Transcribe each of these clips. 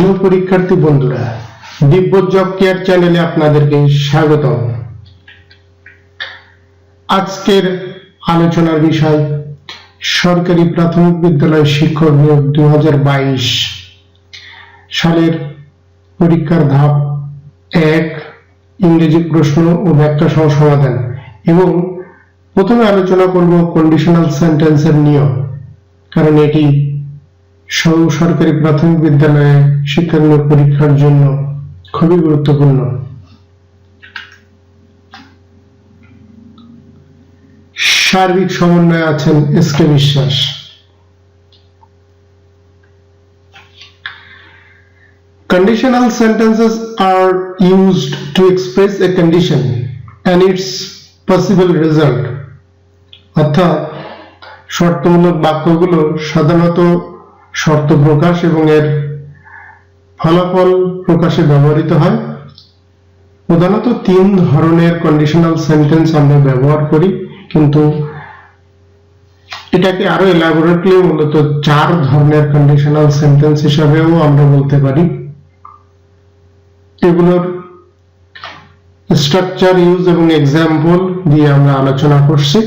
প্রিয় পরীক্ষার্থী বন্ধুরা, দিব্য জব কেয়ার চ্যানেলে আপনাদেরকে স্বাগতম। আজকের আলোচনার বিষয়, সরকারি প্রাথমিক বিদ্যালয় শিক্ষক নিয়োগ দুই সালের পরীক্ষার ধাপ এক, ইংরেজি প্রশ্ন ও ব্যাখ্যা সহ সমাধান। এবং প্রথমে আলোচনা করব কন্ডিশনাল সেন্টেন্সের নিয়ম, কারণ এটি সরকারি প্রাথমিক বিদ্যালয়ে শিক্ষামূলক পরীক্ষার জন্য খুবই গুরুত্বপূর্ণ সার্বিক সমন্বয়ে আছেন এস কে বিশ্বাস Conditional sentences are used to express a condition and its possible result. অর্থাৎ শর্তমূলক বাক্যগুলো সাধারণত শর্ত প্রকাশ এবং এর ফলাফল প্রকাশে ব্যবহৃত হয়। প্রধানত তিন ধরনের কন্ডিশনাল সেন্টেন্স আমরা ব্যবহার করি, কিন্তু এটাকে আরও এলাবোরেটলি মূলত চার ধরনের কন্ডিশনাল সেন্টেন্স হিসাবেও আমরা বলতে পারি। এগুলোর স্ট্রাকচার ইউজ এবং এক্সাম্পল দিয়ে আমরা আলোচনা করছি।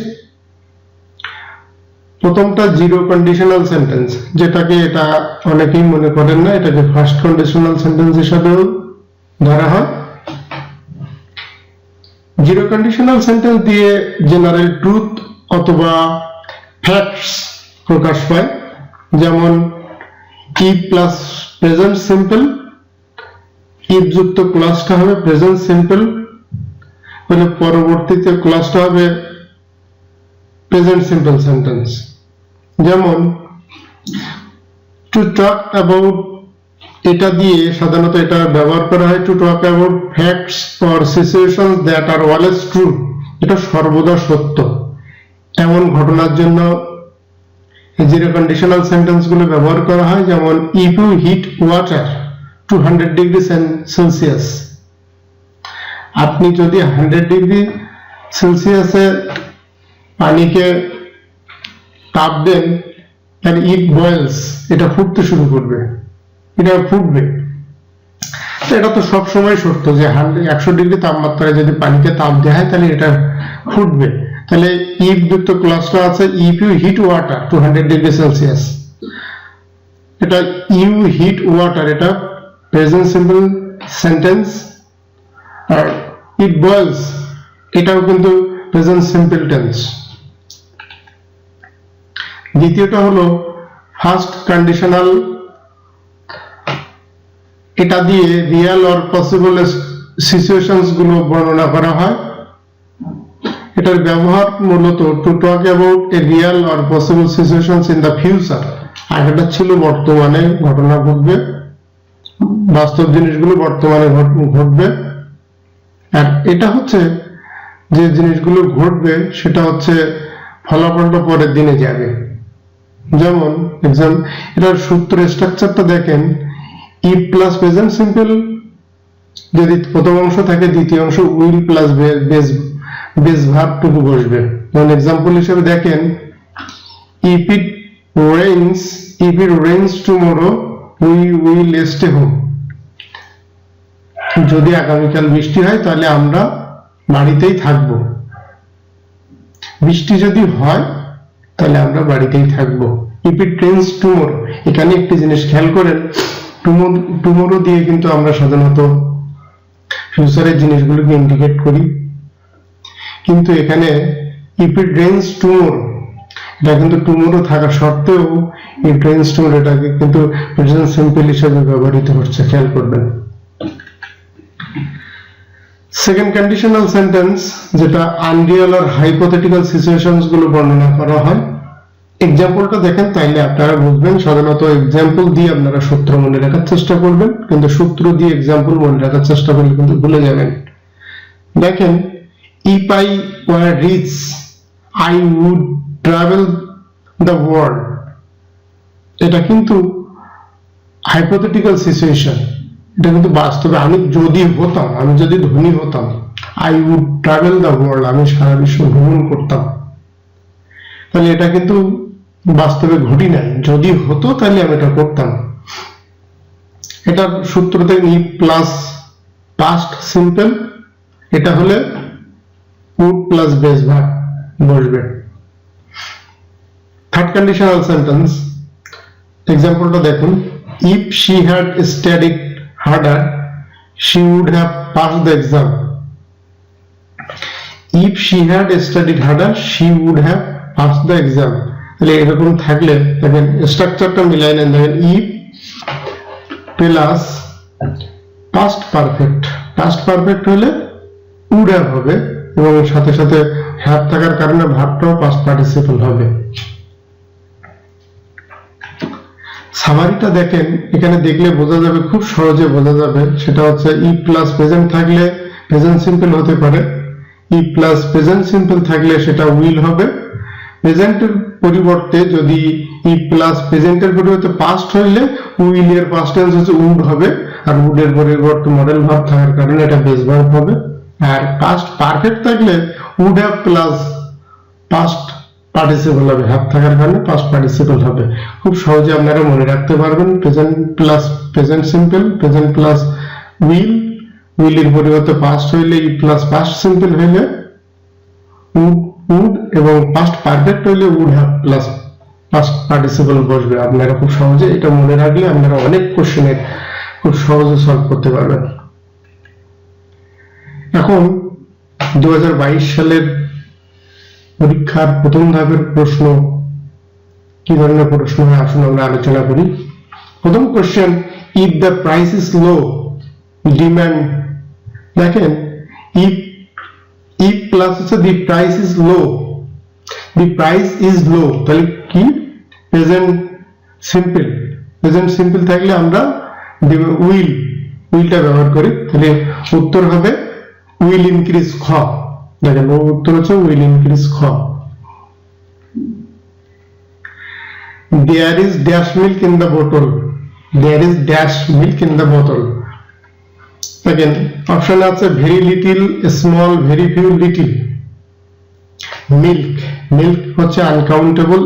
প্রথমটা জিরো কন্ডিশনাল সেন্টেন্স যেটাকে এটা অনেকেই মনে করেন না, এটাকে ফার্স্ট কন্ডিশনাল সেন্টেন্স হিসাবেও ধরা হয়। জিরো কন্ডিশনাল সেন্টেন্স দিয়ে জেনারেল ট্রুথ অথবা ফ্যাক্টস প্রকাশ পায়। যেমন কি প্লাস প্রেজেন্ট সিম্পল ইফ যুক্ত ক্লাসটা হবে প্রেজেন্ট সিম্পল মানে পরবর্তীতে ক্লাসটা হবে প্রেজেন্ট সিম্পল সেন্টেন্স যেমন টু টক অ্যাবাউট এটা দিয়ে সাধারণত এটা ব্যবহার করা হয় to talk about facts or situation that are always true, এটা সর্বদা সত্য। এমন ঘটনার জন্য জিরো কন্ডিশনাল সেন্টেন্সগুলো ব্যবহার করা হয়, যেমন if you hit water to hundred degree Celsius আপনি যদি হান্ড্রেড ডিগ্রি সেলসিয়াসে পানিকে তাপ দেন তাহলে ইট বয়েলস এটা ফুটতে শুরু করবে, এটা ফুটবে। এটা তো সবসময় সত্য যে একশো ডিগ্রি তাপমাত্রায় যদি পানিকে তাপ দেওয়া হয়, তাহলে এটা ফুটবে। তাহলে ইফ যুক্ত ক্লাসটা আছে if you hit water to hundred degree Celsius এটা ইউ হিট ওয়াটার এটা প্রেজেন্ট সিম্পল সেন্টেন্স আর ইট বয়েলস এটাও কিন্তু প্রেজেন্ট সিম্পল টেন্স দ্বিতীয়টা হলো ফার্স্ট কন্ডিশনাল এটা দিয়ে রিয়েল অর পসিবল সিচুয়েশনসগুলো বর্ণনা করা হয়। এটার ব্যবহার মূলত to talk about a real or possible situations in the future আগেটা ছিল বর্তমানে, ঘটনা ঘটবে। বাস্তব জিনিসগুলো বর্তমানে ঘটবে। আর এটা হচ্ছে যে জিনিসগুলো ঘটবে, সেটা হচ্ছে ফলাফলটা পরের দিনে যাবে। যেমন এক্সাম এটার সূত্র স্ট্রাকচারটা দেখেন ই প্লাস প্রেজেন্ট সিম্পল যদি প্রথম অংশ থাকে, দ্বিতীয় অংশ উইল প্লাস বেস বেস ভার্বটুকু বসবে। যেমন এক্সাম্পল হিসেবে দেখেন if it rains if it rains tomorrow we will stay home যদি আগামীকাল বৃষ্টি হয়, তাহলে আমরা বাড়িতেই থাকব। বৃষ্টি যদি হয় তাহলে আমরা বাড়িতেই থাকব। ইফ ইট রেইনস টুমোরো এখানে একটি জিনিস খেয়াল করেন টুমোরো দিয়ে কিন্তু আমরা সাধারণত ফিউচারের জিনিসগুলোকে ইন্ডিকেট করি। কিন্তু এখানে ইফ ইট রেইনস টুমোরো এটা কিন্তু টুমোরো থাকা সত্ত্বেও ইট রেইনস টুমোরো এটাকে কিন্তু প্রেজেন্ট সিম্পল হিসেবে ব্যবহৃত হচ্ছে, খেয়াল করবেন। সেকেন্ড কন্ডিশনাল সেন্টেন্স যেটা আনরিয়াল আর হাইপোথেটিক্যাল সিচুয়েশনসগুলো বর্ণনা করা হয় এক্সাম্পলটা দেখেন, তাইলে আপনারা বুঝবেন। সাধারণত এক্সাম্পল দিয়ে আপনারা সূত্র মনে রাখার চেষ্টা করবেন, কিন্তু সূত্র দিয়ে এক্সাম্পল মনে রাখার চেষ্টা করলে কিন্তু ভুলে যাবেন। দেখেন if I were rich I would travel the world এটা কিন্তু হাইপোথেটিক্যাল সিচুয়েশন এটা কিন্তু বাস্তবে আমি যদি হতাম, আমি যদি ধনী হতাম I would travel the world আমি সারা বিশ্ব ভ্রমণ করতাম। তাহলে এটা কিন্তু বাস্তবে ঘটি নাই। যদি হতো তাহলে আমি এটা করতাম। এটার সূত্রতে ই প্লাস পাস্ট সিম্পল এটা হলে উড প্লাস বেস ভার্ব বসবে। থার্ড কন্ডিশনাল সেন্টেন্স এক্সাম্পলটা দেখুন। If she had studied harder she would have pass the exam if she had studied harder she would have pass the exam তাহলে এরকম থাকলে, দেখেন স্ট্রাকচারটা মিলাই নেন, দেখেন if plus past perfect past perfect হলে উড হ্যাভ হবে এবং সাথে সাথে হ্যাভ থাকার কারণে ভাবটাও পাস্ট পার্টিসিপল হবে। সামারিটা দেখেন, এখানে দেখলে বোঝা যাবে, খুব সহজে বোঝা যাবে, সেটা হচ্ছে ই প্লাস প্রেজেন্ট থাকলে প্রেজেন্ট সিম্পল হতে পারে ই প্লাস প্রেজেন্ট সিম্পল থাকলে সেটা উইল হবে। প্রেজেন্টের পরিবর্তে যদি ই প্লাস প্রেজেন্টের পরিবর্তে পাস্ট হইলে উইল এর পাস্ট টেন্স হচ্ছে উড হবে। আর উড এর পরিবর্তে মডেল ভাব থাকার কারণে এটা বেস ভার্ব হবে। আর পাস্ট পারফেক্ট থাকলে would have plus past participle হবে। হ্যাভ থাকার কারণে পাস্ট পার্টিসিপল হবে। খুব সহজে আপনারা মনে রাখতে পারবেন present plus present simple present plus will will এর পরিবর্তে পাস্ট হইলে ই প্লাস পাস্ট সিম্পল হইলে উড উড এবং পাস্ট পারফেক্ট হইলে would have plus past participle বসবে। আপনারা খুব সহজে এটা মনে রাখলে আপনারা অনেক কোশ্চেনের খুব সহজে সলভ করতে পারবেন। এখন দু হাজার বাইশ সালের পরীক্ষার প্রথম ধাপের প্রশ্ন, কি ধরনের প্রশ্ন হয় আসুন আমরা আলোচনা করি। প্রথম question if the price is low demand দেখেন ইফ ইফ প্লাস হচ্ছে the price is low the price is low তাহলে কি? প্রেজেন্ট সিম্পল প্রেজেন্ট সিম্পল থাকলে আমরা উইল উইলটা ব্যবহার করি। তাহলে উত্তর হবে উইল ইনক্রিজ খ। দেখেন উত্তর হচ্ছে উইল ইনক্রিজ খ। There is dash milk in the বোতল there is dash milk in the বোতল দেখেন অপশন আছে very little small very few little milk milk হচ্ছে আনকাউন্টেবল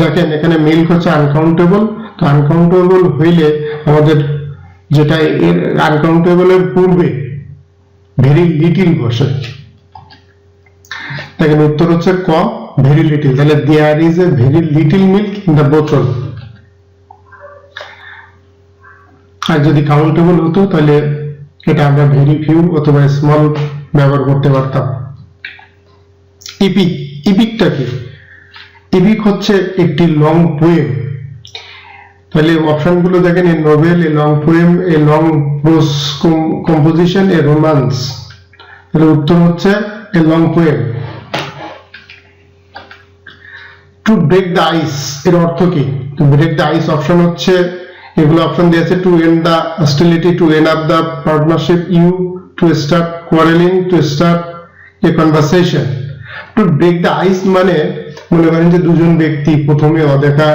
দেখেন, এখানে মিল্ক হচ্ছে আনকাউন্টেবল তো আনকাউন্টেবল হইলে আমাদের যেটা এর আনকাউন্টেবলের পূর্বে ভেরি লিটিল বসে। দেখেন, উত্তর হচ্ছে ক ভেরি লিটিল তাহলে there is a very little milk in the বোতল আর যদি কাউন্টেবল হতো, তাহলে এটা আমরা ভেরি ফিউ অথবা স্মল ব্যবহার করতে পারতাম। ইপিক ইপিকটা কি? ইপিক হচ্ছে একটি লং পোয়েম তাহলে অপশনগুলো দেখেন, a novel a long poem a long prose composition a romance তাহলে উত্তর হচ্ছে a long poem to break the ice এর অর্থ কি? ব্রেক দ্য আইস অপশন হচ্ছে এগুলো অপশন দিয়েছে to end the hostility to end up the partnership you to start quarreling to start a conversation to break the ice মানে মনে করেন যে দুজন ব্যক্তি প্রথমে অদেখা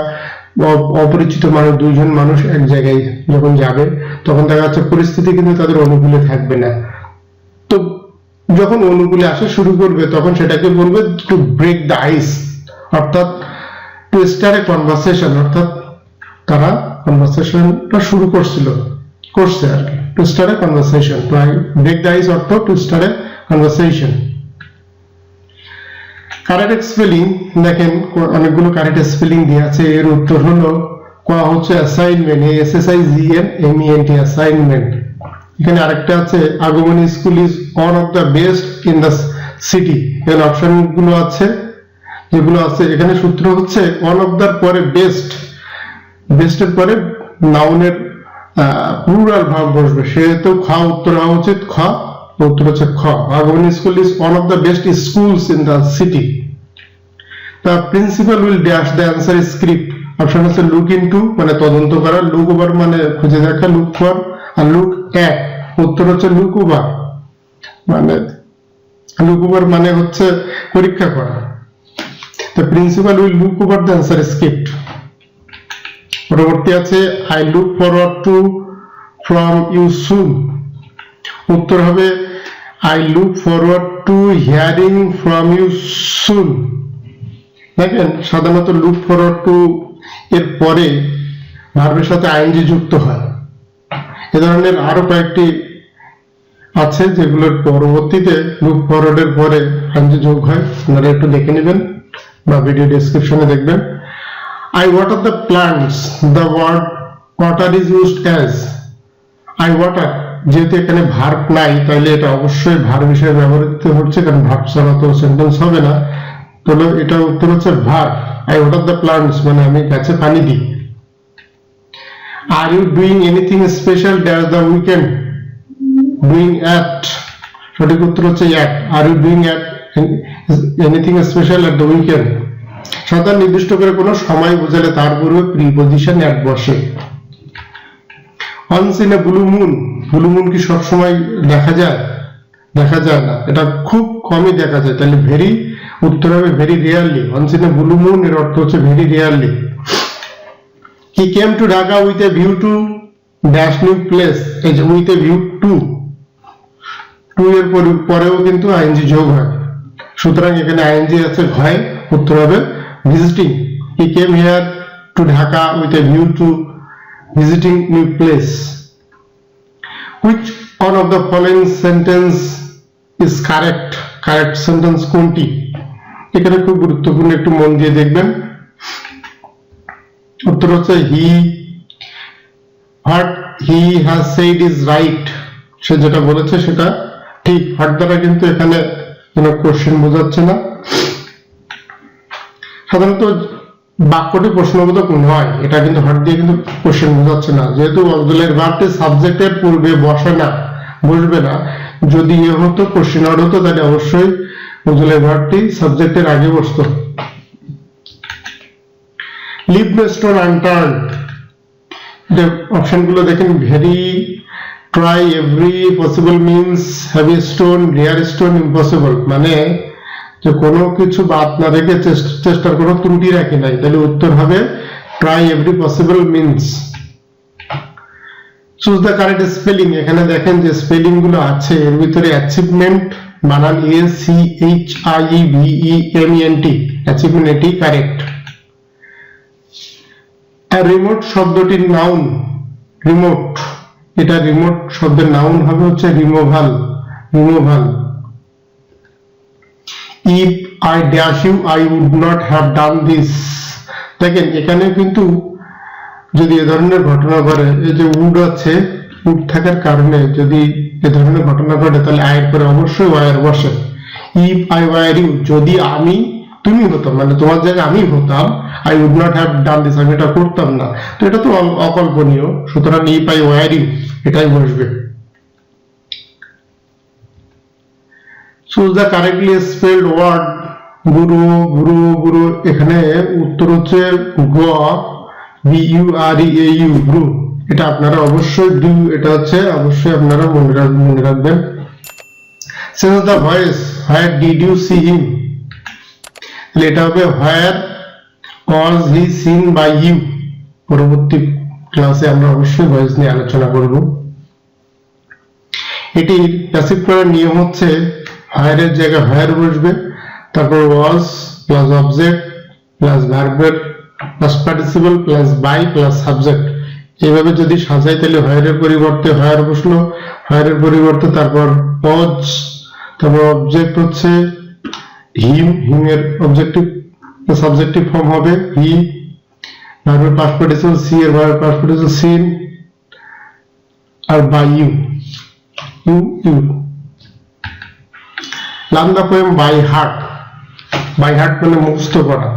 অপরিচিত মানুষ দুইজন মানুষ এক জায়গায় যখন যাবে, তখন দেখা যাচ্ছে পরিস্থিতি কিন্তু তাদের অনুকূলে থাকবে না। তো যখন অনুকূলে আসা শুরু করবে, তখন সেটাকে বলবে টু ব্রেক দ্য আইস অর্থাৎ টু স্টার এ কনভারসেশন অর্থাৎ তারা কনভারসেশনটা শুরু করছিল। করছে আর কি। To start a conversation to break the ice অর্থ to start a conversation correct spelling দেখেন, অনেকগুলো কারেক্ট স্পেলিং দেওয়া আছে। এর উত্তর হলো, ক হচ্ছে assignment S S I G N, M E N T assignment এখানে আরেকটা আছে, Agomoni school is one of the best in the city এখানে অপশনগুলো আছে, যেগুলো আছে। এখানে সূত্র হচ্ছে ওয়ান অফ দ্য পরে বেস্ট বেস্টের পরে নাউনের প্লুরাল ভাব বসবে। সেহেতু খ উত্তর হওয়া উচিত, খ উত্তর হচ্ছে খ। Agomoni school is one of the best schools in the city the principal will dash the answer script option হচ্ছে লুক ইনটু মানে তদন্ত করা। লুক ওভার মানে খুঁজে দেখা লুক ফর আর লুক অ্যাট উত্তর হচ্ছে লুক ওভার মানে লুক ওভার মানে হচ্ছে পরীক্ষা করা। The principal will look over the answer script পরবর্তী আছে I look forward to from you soon উত্তর হবে I look forward to hearing from you soon দেখেন, সাধারণত লুক ফরওয়ার্ড টু এর পরে ভার্বের সাথে আইনজি যুক্ত হয়। এ ধরনের আরও কয়েকটি আছে যেগুলোর পরবর্তীতে লুপ ফরওয়ার্ডের পরে হাঞ্জি যোগ হয়। আপনারা একটু দেখে নেবেন বা ভিডিও ডেসক্রিপশনে দেখবেন। I water the plants. The word water is used as I water. যেহেতু এখানে ভার্ব নাই, তাহলে এটা অবশ্যই ভার্ব হিসেবে ব্যবহৃত হচ্ছে, কারণ ভার্ব ছাড়া তো সেন্টেন্স হবে না। তাহলে এটা উত্তর হচ্ছে verb. I water the plants মানে আমি গাছে পানি দিই। Are you doing anything special dash the weekend doing at সঠিক উত্তর হচ্ছে at are you doing at anything special at the weekend সাধারণ নির্দিষ্ট করে কোনো সময় বোঝালে তার পূর্বে প্রিপোজিশন অ্যাট বসে once a blue moon blue moon কি সবসময় দেখা যায়? দেখা যায় না। এটা খুব কমই দেখা যায়। তাহলে ভেরি উত্তর হবে very rarely once a blue moon এর অর্থ হচ্ছে very rarely he came to Dhaka with a view to dash new place যে with a view to to এর পরে- পরেও কিন্তু আইএনজি যোগ হয়। সুতরাং এখানে আইএনজি আছে, ভয়। উত্তর হবে। Visiting he came here to Dhaka with a view to visiting new place of the following sentence is correct? Correct sentence কোনটি? এখানে খুব গুরুত্বপূর্ণ একটু মন দিয়ে দেখবেন। উত্তর হচ্ছে he what he has said is right সে যেটা বলেছে সেটা ঠিক। হোয়াট দ্বারা কিন্তু এখানে কোনো কোশ্চেন বোঝাচ্ছে না। সাধারণত বাক্যটি প্রশ্নবোধক নয়, এটা কিন্তু হট দিয়ে কিন্তু কোশ্চেন বোঝাচ্ছে না। যেহেতু অবদলের ভার্বটি সাবজেক্টের পূর্বে বসে না, বসবে না। যদি এ হতো কোশ্চেন আউট হতো, তাহলে অবশ্যই অবদলের ভার্বটি সাবজেক্টের আগে বসতো। লিভ স্টোন আনটার্ন অপশনগুলো দেখেন, very, try, every, possible means, heavy stone, rare stone, impossible. মানে যে কোনো কিছু বাদ না রেখে চেষ্টা- চেষ্টার কোনো ত্রুটি রাখি নাই। তাহলে উত্তর হবে try every possible means choose the correct spelling এখানে দেখেন যে স্পেলিংগুলো আছে, এর ভিতরে অ্যাচিভমেন্ট বানান A C H I V E M N T achievement এটি কারেক্ট রিমোট শব্দটির নাউন রিমোট এটা রিমোট শব্দের নাউন হবে হচ্ছে removal removal if I dash you I would not have done this দেখেন, এখানে কিন্তু যদি এ ধরনের ঘটনা ঘটে, এই যে উড আছে উড থাকার কারণে যদি এ ধরনের ঘটনা ঘটে, তাহলে আয়ের পরে অবশ্যই ওয়ার বসে। ইফ আই ওয়ার ইউ যদি আমি, তুমি হতাম মানে তোমার জায়গায় আমি হতাম I would not have done this আমি এটা করতাম না। তো এটা তো অকল্পনীয়। সুতরাং ইফ আই ওয়ার ইউ এটাই বসবে। Choose the correctly spelled word guru guru guru এখানে উত্তর হচ্ছে গ B U R A U guru এটা আপনারা অবশ্যই ডু এটা হচ্ছে অবশ্যই আপনারা মনে রাখ- মনে রাখবেন। Sense the voice where did you see him তাহলে এটা হবে where was he seen by you পরবর্তী ক্লাসে আমরা অবশ্যই ভয়েস নিয়ে আলোচনা করব। এটির প্যাসিভ নিয়ম হচ্ছে হায়ারের জায়গায় হায়ার বসবে, তারপর ওয়াজ প্লাস অবজেক্ট প্লাস ভার্বের plus participle plus by plus subject এইভাবে যদি সাজাই, তাহলে হায়ারের পরিবর্তে হায়ার বসল, হায়ারের পরিবর্তে তারপর পজ তারপর অবজেক্ট হচ্ছে হিম হিমের অবজেক্টিভ সাবজেক্টিভ ফর্ম হবে হি ভার্বের পাস্ট পার্টিসিপল সি এর ভার্বের past participle seen R by you you you learn the poem by heart by heart মানে মুখস্থ করা।